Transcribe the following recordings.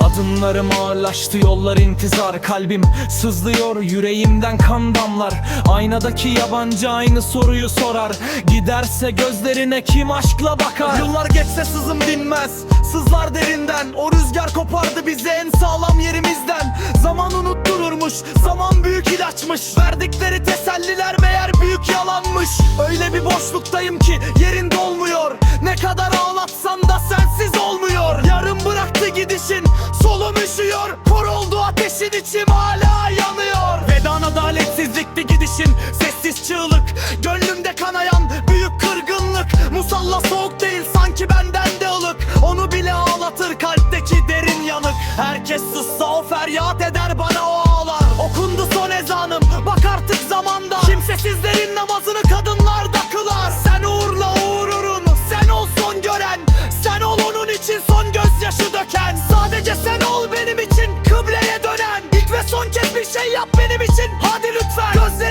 Adımlarım ağırlaştı yollar intizar. Kalbim sızlıyor yüreğimden kan damlar. Aynadaki yabancı aynı soruyu sorar. Giderse gözlerine kim aşkla bakar? Yıllar geçse sızım dinmez. Sızlar derinden. O rüzgar kopardı bizi en sağlam yerimizden. Zaman unuttururmuş Zaman büyük ilaçmış. Verdikleri teselliler meğer büyük yalanmış. Öyle bir boşluk boşluktayım ki yerin dolmuyor. Ne kadar ağlatsan da sensiz olmuyor. Yarım bıraktı gidişin Solum üşüyor. Kor oldu ateşin içim hala yanıyor. Vedan adaletsizlikti gidişin Sessiz çığlık. Gönlümde kanayan büyük kırgınlık. Musalla soğuk değil sanki benden de ılık. Onu bile ağlatır kalpteki derin yanık. Herkes sussa o feryat eder bana o ağlar. Okundu son ezanım bak artık zamanda. Kimsesizlerin namazını kadınlar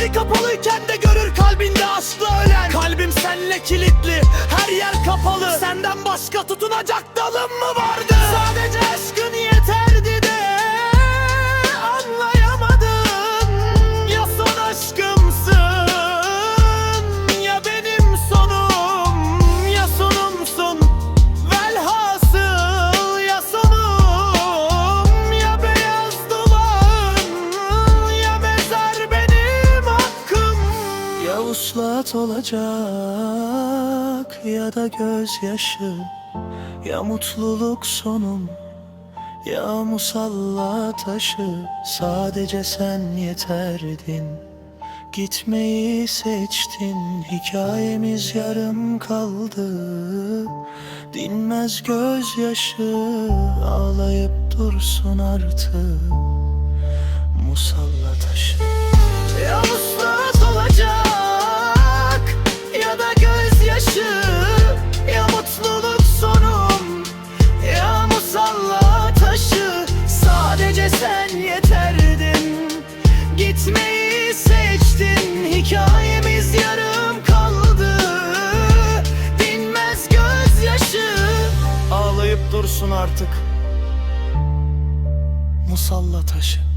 Gözleri kapalıyken de görür kalbinde aşkla ölen. Kalbim senle kilitli her yer kapalı. Senden başka tutunacak dalım mı vardı? Sadece aşkın yeterdi Ya uslat olacak ya da gözyaşı Ya mutluluk sonum ya musalla taşı. Sadece sen yeterdin Gitmeyi seçtin. Hikayemiz yarım kaldı Dinmez gözyaşı. Ağlayıp dursun artık Musalla taşı gözyaşı Ya mutluluk sonum ya musalla taşı. Sadece sen yeterdin Gitmeyi seçtin. Hikayemiz yarım kaldı Dinmez gözyaşı. Ağlayıp dursun artık Musalla taşı